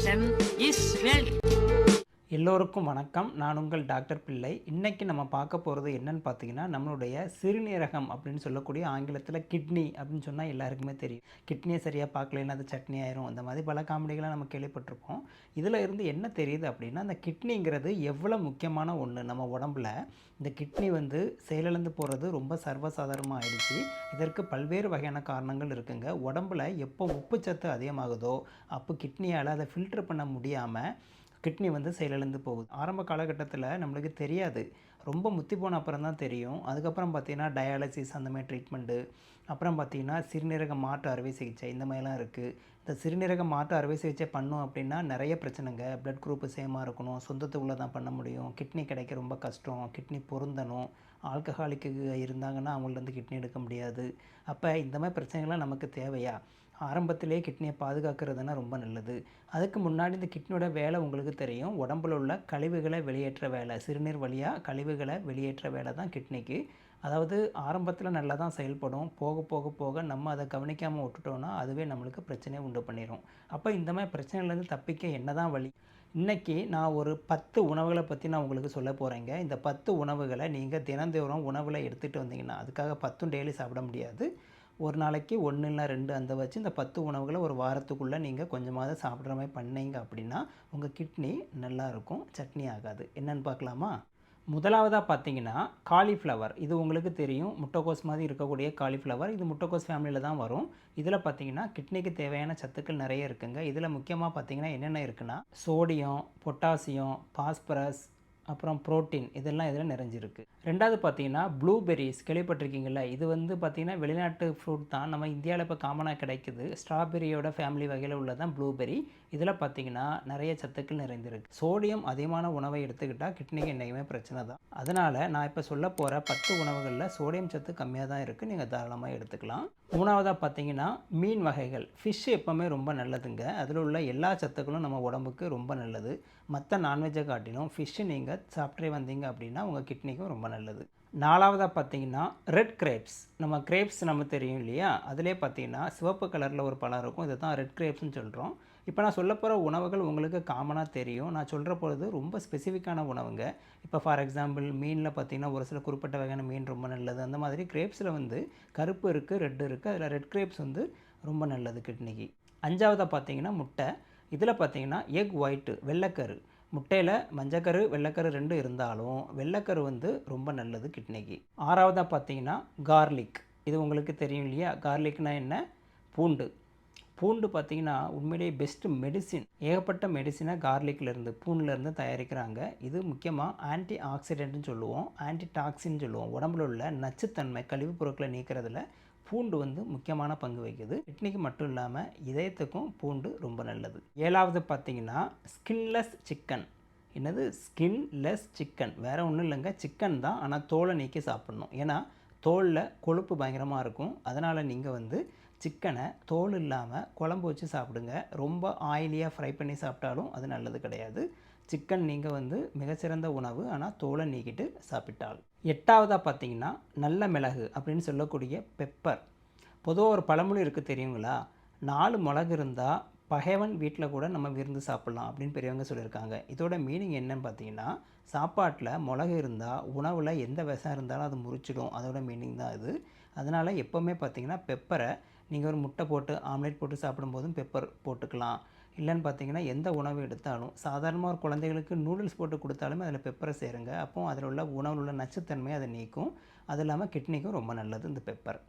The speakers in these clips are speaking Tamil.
Jefferson ist welk. எல்லோருக்கும் வணக்கம். நான் உங்கள் டாக்டர் பிள்ளை. இன்றைக்கி நம்ம பார்க்க போகிறது என்னன்னு பார்த்தீங்கன்னா நம்மளுடைய சிறுநீரகம் அப்படின்னு சொல்லக்கூடிய ஆங்கிலத்தில் கிட்னி அப்படின்னு சொன்னால் எல்லாருக்குமே தெரியும். கிட்னியை சரியாக பார்க்கலன்னா அது சட்னி ஆயிரும். அந்த மாதிரி பல காமெடிகளாக நம்ம கேள்விப்பட்டிருப்போம். இதில் இருந்து என்ன தெரியுது அப்படின்னா அந்த கிட்னிங்கிறது எவ்வளோ முக்கியமான ஒன்று நம்ம உடம்புல. இந்த கிட்னி வந்து செயலிழந்து போகிறது ரொம்ப சர்வசாதாரணமாக ஆயிடுச்சு. இதற்கு பல்வேறு வகையான காரணங்கள் இருக்குங்க. உடம்புல எப்போ உப்புச்சத்து அதிகமாகுதோ அப்போ கிட்னியால் அதை ஃபில்டர் பண்ண முடியாமல் கிட்னி வந்து செயலிழந்து போகுது. ஆரம்ப காலகட்டத்தில் நம்மளுக்கு தெரியாது. ரொம்ப முத்தி போன அப்புறம் தான் தெரியும். அதுக்கப்புறம் பார்த்தீங்கன்னா டயாலிசிஸ் அந்த மாதிரி ட்ரீட்மெண்ட்டு. அப்புறம் பார்த்தீங்கன்னா சிறுநீரக மாற்று அறுவை சிகிச்சை இந்த மாதிரிலாம் இருக்குது இந்த சிறுநீரக மாற்று அறுவை சிகிச்சை பண்ணோம் அப்படின்னா நிறைய பிரச்சனைங்க. பிளட் குரூப்பு சேமாக இருக்கணும். சொந்தத்துக்குள்ளே தான் பண்ண முடியும். கிட்னி கிடைக்க ரொம்ப கஷ்டம். கிட்னி பொருந்தணும். ஆல்கஹாலிக்கு இருந்தாங்கன்னா அவங்கள்ட்ட கிட்னி எடுக்க முடியாது. அப்போ இந்த மாதிரி பிரச்சனைகள்லாம் நமக்கு தேவையா? ஆரம்பத்திலே கிட்னியை பாதுகாக்கிறதுனா ரொம்ப நல்லது. அதுக்கு முன்னாடி இந்த கிட்னியோட வேலை உங்களுக்கு தெரியும். உடம்புல உள்ள கழிவுகளை வெளியேற்ற வேலை. சிறுநீர் வழியாக கழிவுகளை வெளியேற்ற வேலை தான் கிட்னிக்கு. அதாவது ஆரம்பத்தில் நல்லா தான் செயல்படும். போக போக போக நம்ம அதை கவனிக்காமல் விட்டுட்டோம்னா அதுவே நம்மளுக்கு பிரச்சனையை உண்டு பண்ணிடும் அப்போ இந்த மாதிரி பிரச்சனைகள்லேருந்து தப்பிக்க என்ன தான் வழி இன்றைக்கி நான் ஒரு பத்து உணவுகளை பற்றி நான் உங்களுக்கு சொல்ல போகிறேங்க இந்த பத்து உணவுகளை நீங்கள் தினந்தோறும் உணவில் எடுத்துகிட்டு வந்தீங்கன்னா அதுக்காக பத்தும் டெய்லி சாப்பிட முடியாது. ஒரு நாளைக்கு ஒன்று இல்லை ரெண்டு அந்த வச்சு இந்த பத்து உணவுகளை ஒரு வாரத்துக்குள்ளே நீங்கள் கொஞ்சமாவது சாப்பிட்ற மாதிரி பண்ணீங்க அப்படின்னா உங்கள் கிட்னி நல்லாயிருக்கும் சட்னி ஆகாது. என்னன்னு பார்க்கலாமா? முதலாவதாக பார்த்தீங்கன்னா காலிஃப்ளவர் இது உங்களுக்கு தெரியும். முட்டைக்கோஸ் மாதிரி இருக்கக்கூடிய காலிஃப்ளவர் இது முட்டைக்கோஸ் ஃபேமிலியில் தான் வரும். இதில் பார்த்தீங்கன்னா கிட்னிக்கு தேவையான சத்துக்கள் நிறைய இருக்குங்க. இதில் முக்கியமாக பார்த்தீங்கன்னா என்னென்ன இருக்குன்னா சோடியம் பொட்டாசியம் பாஸ்பரஸ் அப்புறம் புரோட்டீன் இதெல்லாம் இதில் நிறைஞ்சிருக்கு. ரெண்டாவது பார்த்தீங்கன்னா ப்ளூபெரிஸ் கேள்விப்பட்டிருக்கீங்களா இது வந்து பார்த்திங்கன்னா வெளிநாட்டு ஃப்ரூட் தான். நம்ம இந்தியாவில் இப்போ காமனாக கிடைக்குது. ஸ்ட்ராபெரியோட ஃபேமிலி வகையில் உள்ளதான் ப்ளூபெரி இதில் பார்த்தீங்கன்னா நிறைய சத்துக்கள் நிறைந்திருக்கு. சோடியம் அதிகமான உணவை எடுத்துக்கிட்டால் கிட்னிக்கு என்றைக்குமே பிரச்சனை தான். அதனால் நான் இப்போ சொல்ல போகிற பத்து உணவுகளில் சோடியம் சத்து கம்மியாக தான் இருக்குது நீங்கள் தாராளமாக எடுத்துக்கலாம். மூணாவதாக பார்த்தீங்கன்னா மீன் வகைகள். ஃபிஷ் எப்போவுமே ரொம்ப நல்லதுங்க. அதில் உள்ள எல்லா சத்துக்களும் நம்ம உடம்புக்கு ரொம்ப நல்லது. மற்ற நான்வெஜ்ஜை காட்டிலும் ஃபிஷ்ஷு நீங்கள் சாப்பிட்டே வந்தீங்க அப்படின்னா உங்கள் கிட்னிக்கும் ரொம்ப நல்லது. நாலாவதாக பார்த்தீங்கன்னா ரெட் கிரேப்ஸ் நம்ம கிரேப்ஸ் நம்ம தெரியும் இல்லையா? அதிலே பார்த்தீங்கன்னா சிவப்பு கலரில் ஒரு பழம் இருக்கும். இதை தான் ரெட் கிரேப்ஸ்னு சொல்கிறோம் இப்போ நான் சொல்ல போகிற உணவுகள் உங்களுக்கு காமனாக தெரியும். நான் சொல்கிற பொழுது ரொம்ப ஸ்பெசிஃபிக்கான உணவுங்க. இப்போ ஃபார் எக்ஸாம்பிள் மீனில் பார்த்தீங்கன்னா ஒரு சில குறிப்பிட்ட வகையான மீன் ரொம்ப நல்லது. அந்த மாதிரி கிரேப்ஸில் வந்து கருப்பு இருக்குது ரெட்டு இருக்குது அதில் ரெட் கிரேப்ஸ் வந்து ரொம்ப நல்லது கிட்னிக்கு. அஞ்சாவதாக பார்த்தீங்கன்னா முட்டை. இதில் பார்த்தீங்கன்னா எக் ஒயிட்டு வெள்ளைக்கரு. முட்டையில் மஞ்சக்கரு வெள்ளைக்கரு ரெண்டு இருந்தாலும் வெள்ளைக்கரு வந்து ரொம்ப நல்லது கிட்னிக்கு. ஆறாவதாக பார்த்தீங்கன்னா கார்லிக் இது உங்களுக்கு தெரியும் இல்லையா? கார்லிக்னால் என்ன? பூண்டு. பூண்டு பார்த்தீங்கன்னா உண்மையிலேயே பெஸ்ட்டு மெடிசின் ஏகப்பட்ட மெடிசினை கார்லிக்லேருந்து பூண்டுலேருந்து தயாரிக்கிறாங்க. இது முக்கியமாக ஆன்டி ஆக்சிடென்ட்னு சொல்லுவோம். ஆன்டி டாக்ஸின்னு சொல்லுவோம். உடம்புல உள்ள நச்சுத்தன்மை கழிவுப் பொருட்களை நீக்கிறதுல பூண்டு வந்து முக்கியமான பங்கு வகிக்குது. கிட்னிக்கு மட்டும் இல்லாமல் இதயத்துக்கும் பூண்டு ரொம்ப நல்லது. ஏழாவது பார்த்தீங்கன்னா ஸ்கின்லெஸ் சிக்கன் என்னது? ஸ்கின்லெஸ் சிக்கன் வேறு ஒன்றும் இல்லைங்க. சிக்கன் தான். ஆனால் தோலை நீக்கி சாப்பிட்ணும். ஏன்னா தோலில் கொழுப்பு பயங்கரமாக இருக்கும். அதனால் நீங்கள் வந்து சிக்கனை தோல் இல்லாமல் குழம்பு வச்சு சாப்பிடுங்க. ரொம்ப ஆயிலியாக ஃப்ரை பண்ணி சாப்பிட்டாலும் அது நல்லது கிடையாது. சிக்கன் நீங்கள் வந்து மிகச்சிறந்த உணவு ஆனால் தோலை நீக்கிட்டு சாப்பிட்டால். எட்டாவதாக பார்த்தீங்கன்னா நல்ல மிளகு அப்படின்னு சொல்லக்கூடிய பெப்பர். பொதுவாக ஒரு பழமொழி இருக்குது தெரியுங்களா? நாலு மிளகு இருந்தால் பகைவன் வீட்டில் கூட நம்ம விருந்து சாப்பிட்லாம் அப்படின்னு பெரியவங்க சொல்லியிருக்காங்க. இதோட மீனிங் என்னன்னு பார்த்தீங்கன்னா சாப்பாட்டில் மிளகு இருந்தால் உணவில் எந்த விஷம் இருந்தாலும் அது முறிச்சிடும். அதோட மீனிங் தான் இது. அதனால் எப்போவுமே பார்த்தீங்கன்னா பெப்பரை நீங்கள் ஒரு முட்டை போட்டு ஆம்லேட் போட்டு சாப்பிடும்போதும் பெப்பர் போட்டுக்கலாம். இல்லைன்னு பார்த்தீங்கன்னா எந்த உணவு எடுத்தாலும் சாதாரணமாக ஒரு குழந்தைகளுக்கு நூடுல்ஸ் போட்டு கொடுத்தாலுமே அதில் பெப்பரை சேருங்க. அப்போ அதில் உள்ள உணவில் உள்ள நச்சுத்தன்மை அதை நீக்கும். அது இல்லாமல் கிட்னிக்கும் ரொம்ப நல்லது இந்த பெப்பர்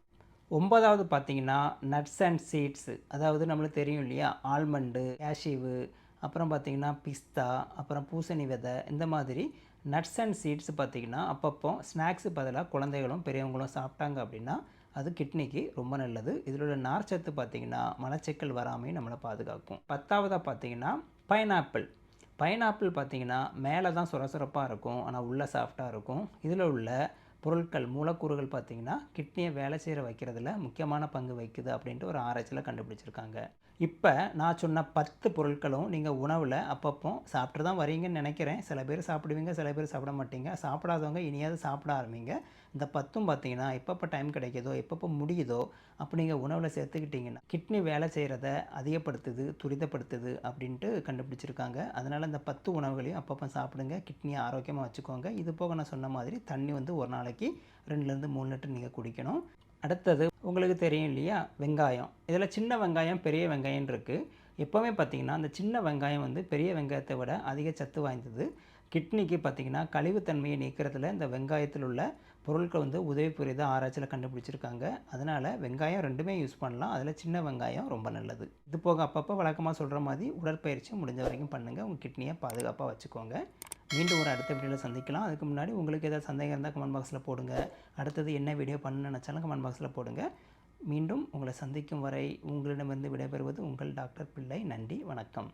ஒன்பதாவது பார்த்தீங்கன்னா நட்ஸ் அண்ட் சீட்ஸு அதாவது நம்மளுக்கு தெரியும் இல்லையா? ஆல்மண்டு கேஷிவு அப்புறம் பார்த்தீங்கன்னா பிஸ்தா அப்புறம் பூசணி விதை இந்த மாதிரி நட்ஸ் அண்ட் சீட்ஸ் பார்த்தீங்கன்னா அப்பப்போ ஸ்நாக்ஸு பதிலாக குழந்தைகளும் பெரியவங்களும் சாப்பிட்டாங்க அப்படின்னா அது கிட்னிக்கு ரொம்ப நல்லது. இதில் உள்ள நார்ச்சத்து பார்த்தீங்கன்னா மலச்சிக்கல் வராமையும் நம்மளை பாதுகாக்கும். பத்தாவதாக பார்த்தீங்கன்னா பைனாப்பிள். பைனாப்பிள் பார்த்தீங்கன்னா மேலே தான் சுரசுரப்பாக இருக்கும் ஆனால் உள்ளே சாஃப்டாக இருக்கும். இதில் உள்ள பொருட்கள் மூலக்கூறுகள் பார்த்தீங்கன்னா கிட்னியை வேலை செய்கிற வைக்கிறதுல முக்கியமான பங்கு வைக்குது அப்படின்ட்டு ஒரு ஆராய்ச்சியில் கண்டுபிடிச்சிருக்காங்க. இப்போ நான் சொன்ன பத்து பொருட்களும் நீங்கள் உணவில் அப்பப்போ சாப்பிட்டு தான் வரீங்கன்னு நினைக்கிறேன். சில பேர் சாப்பிடுவீங்க சில பேர் சாப்பிட மாட்டீங்க. சாப்பிடாதவங்க இனியாவது சாப்பிட ஆரம்பிங்க. இந்த பத்தும் பார்த்தீங்கன்னா எப்பப்போ டைம் கிடைக்குதோ எப்பப்போ முடியுதோ அப்போ நீங்கள் உணவில் சேர்த்துக்கிட்டிங்கன்னா கிட்னி வேலை செய்கிறத அதிகப்படுத்துது துரிதப்படுத்துது அப்படின்ட்டு கண்டுபிடிச்சிருக்காங்க. அதனால் இந்த பத்து உணவுகளையும் அப்பப்போ சாப்பிடுங்க கிட்னியை ஆரோக்கியமாக வச்சுக்கோங்க. இது போக நான் சொன்ன மாதிரி தண்ணி வந்து ஒரு நாளைக்கு ரெண்டுலேருந்து மூணு லிட்டர் நீங்கள் குடிக்கணும். அடுத்தது உங்களுக்கு தெரியும் இல்லையா வெங்காயம். இதில் சின்ன வெங்காயம் பெரிய வெங்காயம் இருக்குது எப்போவுமே பார்த்தீங்கன்னா அந்த சின்ன வெங்காயம் வந்து பெரிய வெங்காயத்தை விட அதிக சத்து வாய்ந்தது. கிட்னிக்கு பார்த்தீங்கன்னா கழிவுத்தன்மையை நீக்கிறதுல இந்த வெங்காயத்தில் உள்ள பொருட்கள் வந்து உதவி புரியுதா ஆராய்ச்சியில் கண்டுபிடிச்சிருக்காங்க. அதனால் வெங்காயம் ரெண்டுமே யூஸ் பண்ணலாம். அதில் சின்ன வெங்காயம் ரொம்ப நல்லது. இது போக அப்பப்போ வழக்கமாக சொல்கிற மாதிரி உடற்பயிற்சி முடிஞ்ச வரைக்கும் பண்ணுங்கள் உங்கள் கிட்னியை பாதுகாப்பாக வச்சுக்கோங்க. மீண்டும் ஒரு அடுத்த வீடியோவில் சந்திக்கலாம். அதுக்கு முன்னாடி உங்களுக்கு ஏதாவது சந்தேகம் இருந்தால் கமெண்ட் பாக்ஸில் போடுங்க. அடுத்தது என்ன வீடியோ பண்ணணும்னு நினச்சாலும் கமெண்ட் பாக்ஸில் போடுங்க. மீண்டும் உங்களை சந்திக்கும் வரை உங்களிடமிருந்து விடைபெறுவது உங்கள் டாக்டர் பிள்ளை. நன்றி வணக்கம்.